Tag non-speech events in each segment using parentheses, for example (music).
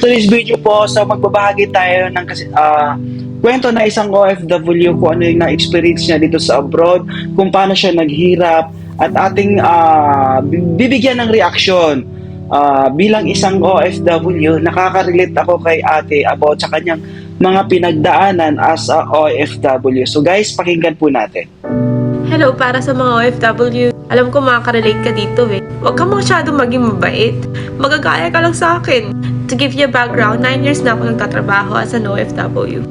today's video po, so magbabahagi tayo ng kasi, ah, kwento na isang OFW kung ano yung na-experience niya dito sa abroad, kung paano siya naghirap, at ating ah, bibigyan ng reaksyon. Ah, bilang isang OFW, nakaka-relate ako kay ate about sa kanyang mga pinagdaanan as a OFW. So guys, pakinggan po natin. Hello para sa mga OFW. Alam ko makaka-relate ka dito eh. Huwag ka masyadong maging mabait. Magagaya ka lang sa akin. To give you a background, 9 years na ako nagtatrabaho as an OFW.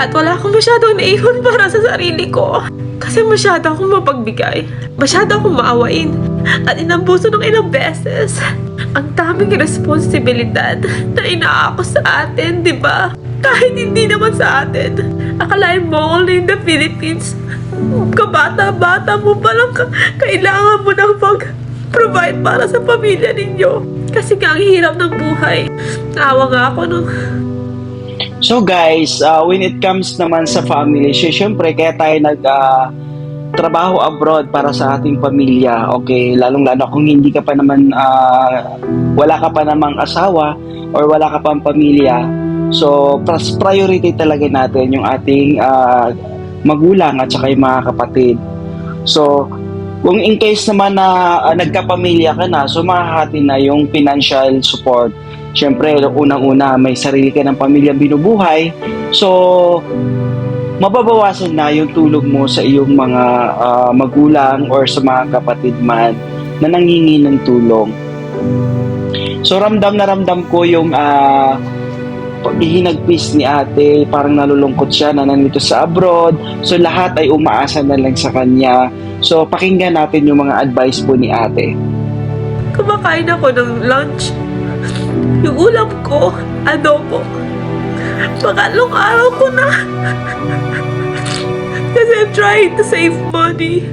At wala akong masyadong naipon (laughs) para sa sarili ko. Kasi masyado akong mapagbigay. Masyado akong maawain. At inambuso ng ilang beses. Ang daming responsibilidad na inaako sa atin, di ba? Kahit hindi naman sa atin. Akalain mo only in the Philippines. Kabata-bata mo palang ka- kailangan mo ng pag-provide para sa pamilya ninyo. Kasi nga ang hirap ng buhay. Naawa nga ako nung So guys, uh, when it comes naman sa family, sy- syempre kaya tayo nag uh, trabaho abroad para sa ating pamilya. Okay, lalong-lalo kung hindi ka pa naman uh, wala ka pa namang asawa or wala ka pang pamilya. So, pras- priority talaga natin yung ating uh, magulang at saka yung mga kapatid. So, kung in case naman na uh, nagkapamilya ka na, so mahahati na yung financial support. Siyempre, unang-una, may sarili ka ng pamilya binubuhay. So, mababawasan na yung tulog mo sa iyong mga ah, magulang or sa mga kapatid man na nangingi ng tulong. So, ramdam na ramdam ko yung uh, paghihinagpis ni ate, parang nalulungkot siya na nandito sa abroad. So, lahat ay umaasa na lang sa kanya. So, pakinggan natin yung mga advice po ni ate. kumakain ako ng lunch. Yung ulam ko, adobo. Pangalong araw ko na. Kasi I'm trying to save money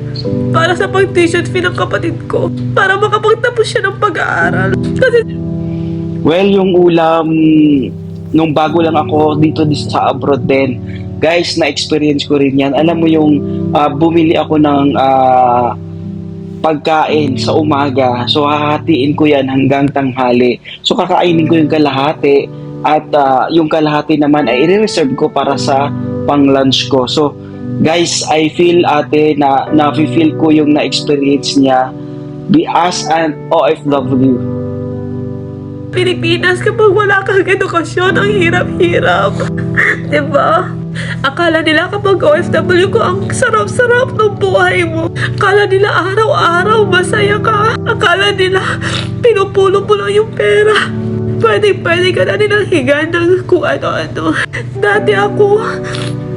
para sa pag-tuition fee ng kapatid ko. Para makapagtapos siya ng pag-aaral. Kasi Well, yung ulam, nung bago lang ako dito sa abroad din, guys, na-experience ko rin yan. Alam mo yung ah, bumili ako ng ah, pagkain sa umaga. So, hahatiin ko yan hanggang tanghali. So, kakainin ko yung kalahati at ah, yung kalahati naman ay i-reserve ko para sa pang-lunch ko. So, guys, I feel ate na na-feel ko yung na-experience niya be as an OFW. Pilipinas, kapag wala kang edukasyon, ang hirap-hirap. (laughs) diba? Akala nila kapag OFW ko, ang sarap-sarap ng buhay mo. Akala nila araw-araw masaya ka. Akala nila pinupulo mo lang yung pera. Pwede-pwede ka na nilang higan ng kung ano-ano. Dati ako,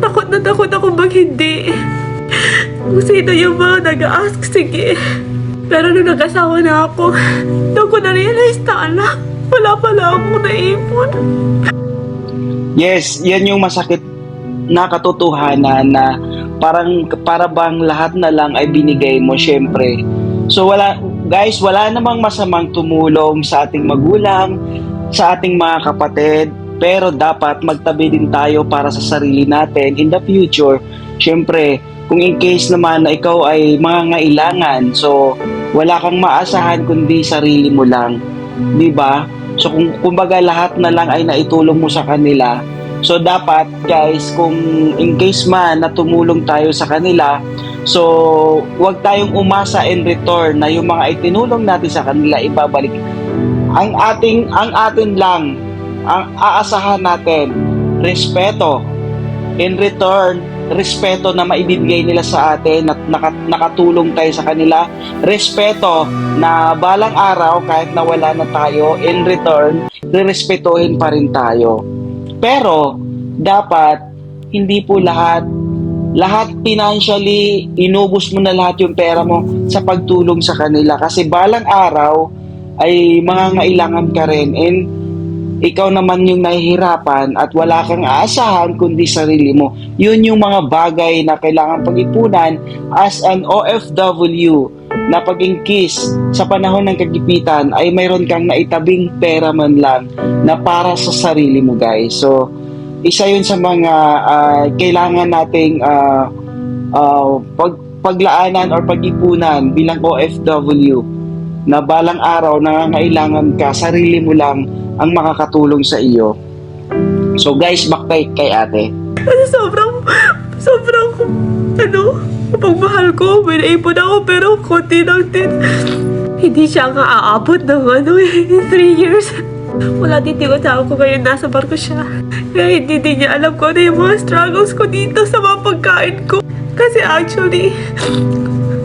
takot na takot ako mag hindi. Kung sino yung mga nag-ask, sige. Pero nung nag-asawa na ako, doon ko na-realize na ala, wala pala akong naipon. Yes, yan yung masakit na katotohanan na parang para bang lahat na lang ay binigay mo syempre. So wala guys, wala namang masamang tumulong sa ating magulang, sa ating mga kapatid, pero dapat magtabi din tayo para sa sarili natin in the future. Syempre, kung in case naman na ikaw ay mangangailangan, so wala kang maasahan kundi sarili mo lang. 'Di ba? So kung kumbaga lahat na lang ay naitulong mo sa kanila, So dapat guys, kung in case man na tumulong tayo sa kanila, so wag tayong umasa in return na yung mga itinulong natin sa kanila ibabalik. Ang ating ang atin lang ang aasahan natin respeto. In return, respeto na maibibigay nila sa atin at naka, nakatulong tayo sa kanila. Respeto na balang araw kahit nawala na tayo, in return, respetuhin pa rin tayo. Pero dapat hindi po lahat lahat financially inubos mo na lahat yung pera mo sa pagtulong sa kanila. Kasi balang araw ay mangangailangan ka rin. And ikaw naman yung nahihirapan at wala kang aasahan kundi sarili mo. Yun yung mga bagay na kailangan pag-ipunan as an OFW na pag in case sa panahon ng kagipitan ay mayroon kang naitabing pera man lang na para sa sarili mo guys. So, isa yun sa mga ah, kailangan nating ah, ah, pag, paglaanan or pag-ipunan bilang OFW na balang araw nangangailangan ka, sarili mo lang ang makakatulong sa iyo. So guys, back kay, kay ate. Sobrang, sobrang, ano, pagmahal ko, may naipon ako, pero konti lang din. Hindi siya nga aabot ng ano eh, (laughs) three years. Wala din yung asawa ko ngayon, nasa barko siya. Kaya hindi din niya alam ko ano yung mga struggles ko dito sa mga pagkain ko. Kasi actually,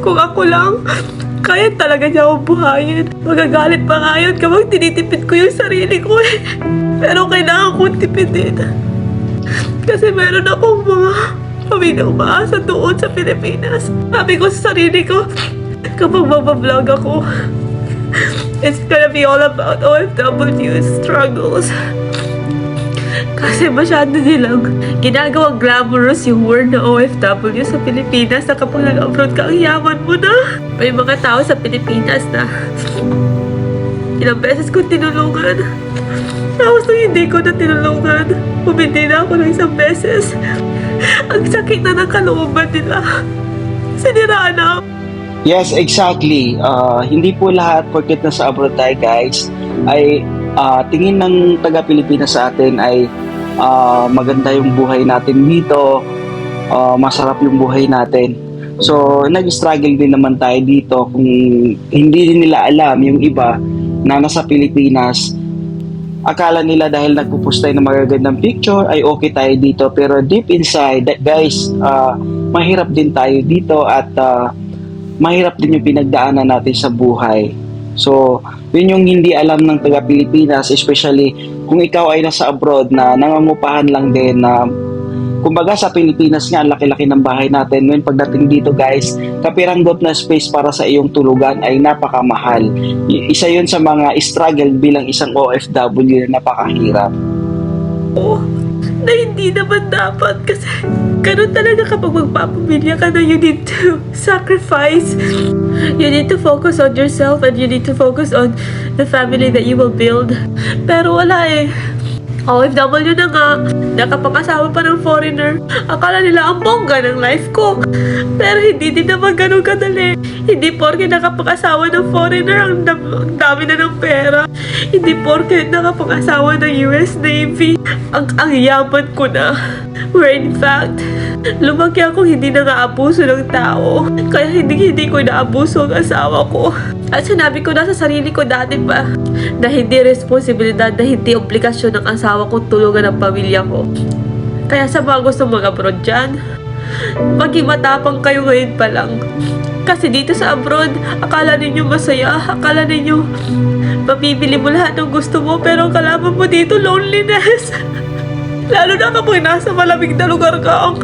kung ako lang, kaya talaga niya ako buhayin. Magagalit pa nga yun kapag tinitipid ko yung sarili ko eh. Pero kailangan kong tipidin. Kasi meron akong mga pamilyang umaasa doon sa Pilipinas. Sabi ko sa sarili ko, kapag mabablog ako, it's gonna be all about OFW struggles. Kasi masyado nilang ginagawang glamorous yung word na OFW sa Pilipinas na kapag nag-abroad ka, ang yaman mo na. May mga tao sa Pilipinas na ilang beses ko tinulungan. Tapos nung hindi ko na tinulungan, bumindi na ako ng isang beses. Ang sakit na ng kalooban nila. Siniraan na. Yes, exactly. Ah, hindi po lahat porket nasa abroad tayo guys ay ah, tingin ng taga Pilipinas sa atin ay ah, maganda yung buhay natin dito, ah, masarap yung buhay natin. So, nag-struggle din naman tayo dito kung hindi din nila alam yung iba na nasa Pilipinas akala nila dahil nagpo-post tayo ng magagandang picture ay okay tayo dito pero deep inside that guys ah, mahirap din tayo dito at ah, mahirap din yung pinagdaanan natin sa buhay. So, yun yung hindi alam ng taga Pilipinas, especially kung ikaw ay nasa abroad na nangangupahan lang din na kumbaga sa Pilipinas nga, laki-laki ng bahay natin. Ngayon pagdating dito guys, kapiranggot na space para sa iyong tulugan ay napakamahal. Isa yun sa mga struggle bilang isang OFW na napakahirap. na hindi naman dapat kasi ganun talaga kapag magpapamilya ka na you need to sacrifice. You need to focus on yourself and you need to focus on the family that you will build. Pero wala eh. OFW na nga, nakapag-asawa pa ng foreigner. Akala nila ang bongga ng life ko. Pero hindi din naman ganun kadali. Hindi porke nakapag-asawa ng foreigner, ang dam- ang dami na ng pera. Hindi porke nakapag-asawa ng US Navy, ang, ang yaman ko na. Where in fact, lumaki ako hindi na nga-abuso ng tao. Kaya hindi hindi ko naabuso ang asawa ko. At sinabi ko na sa sarili ko dati pa na hindi responsibilidad, na hindi obligasyon ng asawa ko tulungan ang pamilya ko. Kaya sa mga gusto mag-abroad dyan, maging matapang kayo ngayon pa lang. Kasi dito sa abroad, akala ninyo masaya, akala ninyo mapipili mo lahat ng gusto mo, pero kalaman mo dito loneliness. (laughs) Lalo na kapag nasa malamig na lugar ka. Ang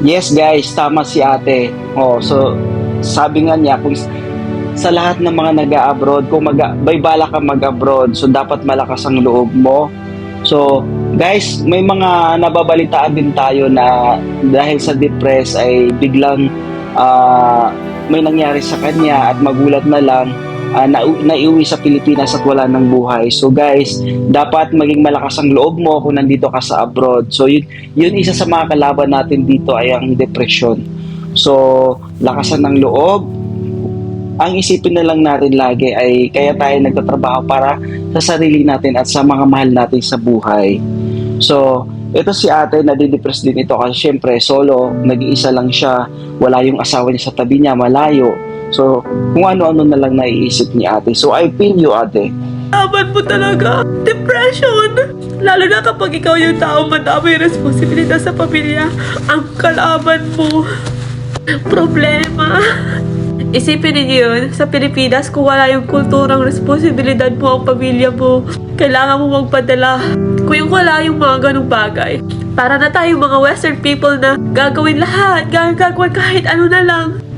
Yes guys, tama si ate. Oh, so sabi nga niya kung sa lahat ng mga nag-abroad, kung mag may bala ka mag-abroad, so dapat malakas ang loob mo. So, guys, may mga nababalitaan din tayo na dahil sa depress ay biglang ah, may nangyari sa kanya at magulat na lang ah, na naiuwi sa Pilipinas at wala ng buhay. So guys, dapat maging malakas ang loob mo kung nandito ka sa abroad. So yun, yun isa sa mga kalaban natin dito ay ang depression. So, lakasan ng loob. Ang isipin na lang natin lagi ay kaya tayo nagtatrabaho para sa sarili natin at sa mga mahal natin sa buhay. So, ito si ate, nadidepress din ito kasi syempre solo, nag-iisa lang siya, wala yung asawa niya sa tabi niya, malayo. So, kung ano-ano na lang naiisip ni ate. So, I feel you ate. laban mo talaga. Depression. Lalo na kapag ikaw yung tao madami responsibilidad sa pamilya. Ang kalaban mo. Problema. Isipin ninyo yun, sa Pilipinas, kung wala yung kulturang responsibilidad mo ang pamilya mo, kailangan mo magpadala. Kung yung wala yung mga ganong bagay, para na tayo mga western people na gagawin lahat, gagawin kahit ano na lang.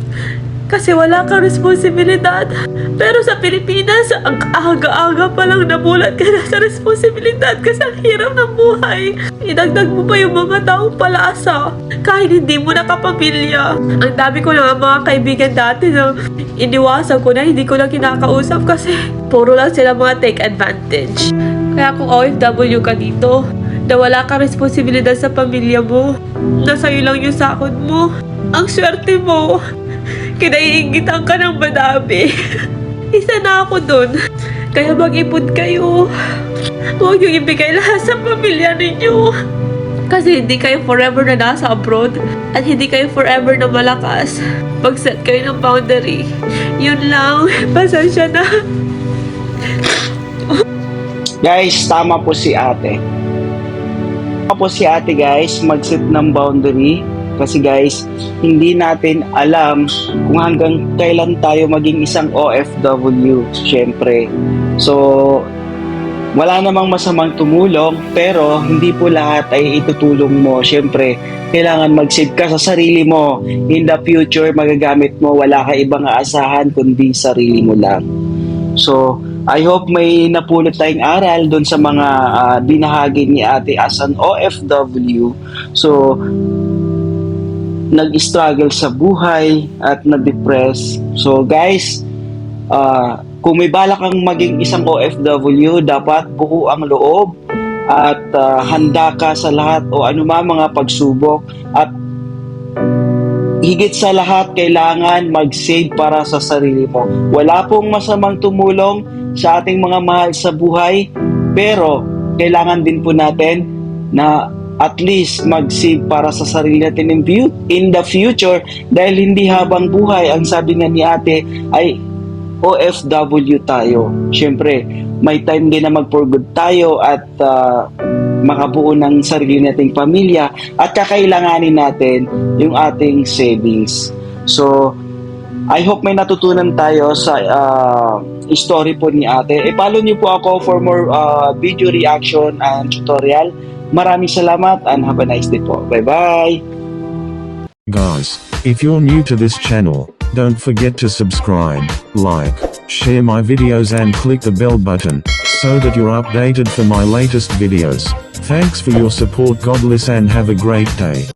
Kasi wala kang responsibilidad. Pero sa Pilipinas, ang aga-aga pa lang nabulat ka na sa responsibilidad kasi ang hirap ng buhay. Idagdag mo pa yung mga taong palaasa kahit hindi mo nakapamilya. Ang dami ko na nga mga kaibigan dati na iniwasan ko na hindi ko na kinakausap kasi puro lang sila mga take advantage. Kaya kung OFW ka dito, na wala kang responsibilidad sa pamilya mo, nasa iyo lang yung sakod mo, ang swerte mo, kinaiingitan ka ng madami. (laughs) Isa na ako dun. Kaya mag-ipon kayo. Huwag niyo ibigay lahat sa pamilya ninyo. Kasi hindi kayo forever na nasa abroad at hindi kayo forever na malakas. Mag-set kayo ng boundary. Yun lang. (laughs) Pasensya na. Guys, tama po si ate. Tama po si ate guys, mag-set ng boundary. Kasi guys, hindi natin alam kung hanggang kailan tayo maging isang OFW, syempre. So, wala namang masamang tumulong, pero hindi po lahat ay itutulong mo. Syempre, kailangan mag-save ka sa sarili mo. In the future, magagamit mo, wala ka ibang aasahan kundi sarili mo lang. So, I hope may napulot tayong aral doon sa mga ah, binahagi ni ate as an OFW. So, nag-struggle sa buhay at na-depress. So, guys, ah, kung may balak kang maging isang OFW, dapat buo ang loob at ah, handa ka sa lahat o anuma mga pagsubok at higit sa lahat, kailangan mag-save para sa sarili mo. Wala pong masamang tumulong sa ating mga mahal sa buhay, pero kailangan din po natin na at least mag-save para sa sarili natin in, the future dahil hindi habang buhay, ang sabi nga ni ate, ay OFW tayo. Siyempre, may time din na mag-for good tayo at ah, makabuo ng sarili nating pamilya at kakailanganin natin yung ating savings. So, I hope may natutunan tayo sa ah, story po ni ate. E-follow niyo po ako for more ah, video reaction and tutorial. Maraming salamat and have a nice day po. Bye-bye! Guys, if you're new to this channel, don't forget to subscribe, like, share my videos and click the bell button, so that you're updated for my latest videos. Thanks for your support God bless and have a great day.